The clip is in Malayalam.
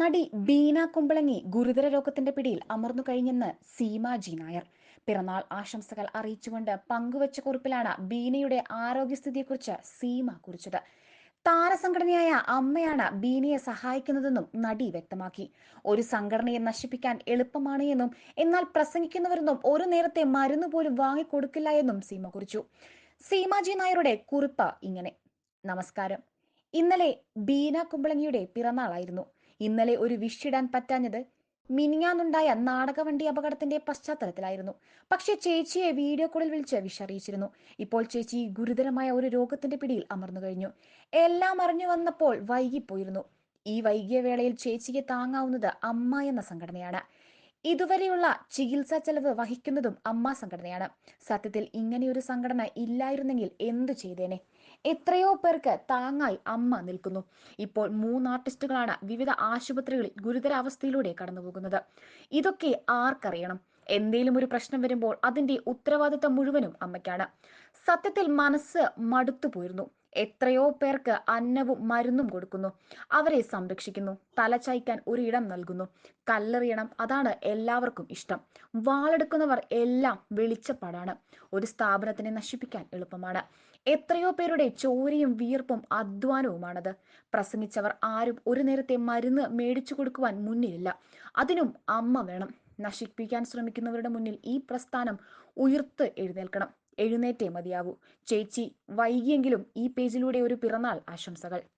നടി ബീന കുമ്പളങ്ങി ഗുരുതര രോഗത്തിന്റെ പിടിയിൽ അമർന്നു കഴിഞ്ഞെന്ന് സീമ ജി നായർ. പിറന്നാൾ ആശംസകൾ അറിയിച്ചുകൊണ്ട് പങ്കുവച്ച കുറിപ്പിലാണ് ബീനയുടെ ആരോഗ്യസ്ഥിതിയെക്കുറിച്ച് സീമ കുറിച്ചത്. താരസംഘടനയായ അമ്മയാണ് ബീനയെ സഹായിക്കുന്നതെന്നും നടി വ്യക്തമാക്കി. ഒരു സംഘടനയെ നശിപ്പിക്കാൻ എളുപ്പമാണ് എന്നും എന്നാൽ പ്രസംഗിക്കുന്നവരൊന്നും ഒരു നേരത്തെ മരുന്ന് പോലും വാങ്ങിക്കൊടുക്കില്ല എന്നും സീമ കുറിച്ചു. സീമ ജി നായരുടെ കുറിപ്പ് ഇങ്ങനെ. നമസ്കാരം. ഇന്നലെ ബീന കുമ്പളങ്ങിയുടെ പിറന്നാളായിരുന്നു. ഇന്നലെ ഒരു വിഷിടാൻ പറ്റാഞ്ഞത് മിനിങ്ങാന്നുണ്ടായ നാടകവണ്ടി അപകടത്തിന്റെ പശ്ചാത്തലത്തിലായിരുന്നു. പക്ഷേ ചേച്ചിയെ വീഡിയോ കോളിൽ വിളിച്ച് വിഷറിയിച്ചിരുന്നു. ഇപ്പോൾ ചേച്ചി ഗുരുതരമായ ഒരു രോഗത്തിന്റെ പിടിയിൽ അമർന്നു കഴിഞ്ഞു. എല്ലാം അറിഞ്ഞു വന്നപ്പോൾ വൈകിപ്പോയിരുന്നു. ഈ വൈകിയ വേളയിൽ ചേച്ചിക്ക് താങ്ങാവുന്നത് അമ്മ എന്ന സംഘടനയാണ്. ഇതുവരെയുള്ള ചികിത്സാ ചെലവ് വഹിക്കുന്നതും അമ്മ സംഘടനയാണ്. സത്യത്തിൽ ഇങ്ങനെയൊരു സംഘടന ഇല്ലായിരുന്നെങ്കിൽ എന്തു ചെയ്തേനെ? എത്രയോ പേർക്ക് താങ്ങായി അമ്മ നിൽക്കുന്നു. ഇപ്പോൾ മൂന്ന് ആർട്ടിസ്റ്റുകളാണ് വിവിധ ആശുപത്രികളിൽ ഗുരുതരാവസ്ഥയിലൂടെ കടന്നുപോകുന്നത്. ഇതൊക്കെ ആർക്കറിയണം? എന്തേലും ഒരു പ്രശ്നം വരുമ്പോൾ അതിന്റെ ഉത്തരവാദിത്തം മുഴുവനും അമ്മയ്ക്കാണ്. സത്യത്തിൽ മനസ്സ് മടുത്തു പോയിരുന്നു. എത്രയോ പേർക്ക് അന്നവും മരുന്നും കൊടുക്കുന്നു. അവരെ സംരക്ഷിക്കുന്നു. തലചായ്ക്കാൻ ഒരിടം നൽകുന്നു. കല്ലെറിയണം. അതാണ് എല്ലാവർക്കും ഇഷ്ടം. വാളെടുക്കുന്നവർ എല്ലാം വെളിച്ചപ്പാടാണ്. ഒരു സ്ഥാപനത്തിനെ നശിപ്പിക്കാൻ എളുപ്പമാണ്. എത്രയോ പേരുടെ ചോരയും വിയർപ്പും അധ്വാനവുമാണത്. പ്രസംഗിച്ചവർ ആരും ഒരു നേരത്തെ മരുന്ന് മേടിച്ചു കൊടുക്കുവാൻ മുന്നിലില്ല. അതിനും അമ്മ വേണം. നശിപ്പിക്കാൻ ശ്രമിക്കുന്നവരുടെ മുന്നിൽ ഈ പ്രസ്ഥാനം ഉയർത്ത് എഴുന്നേൽക്കണം. എഴുന്നേറ്റേ മതിയാവൂ. ചേച്ചി വൈകിയെങ്കിലും ഈ പേജിലൂടെ ഒരു പിറന്നാൾ ആശംസകൾ.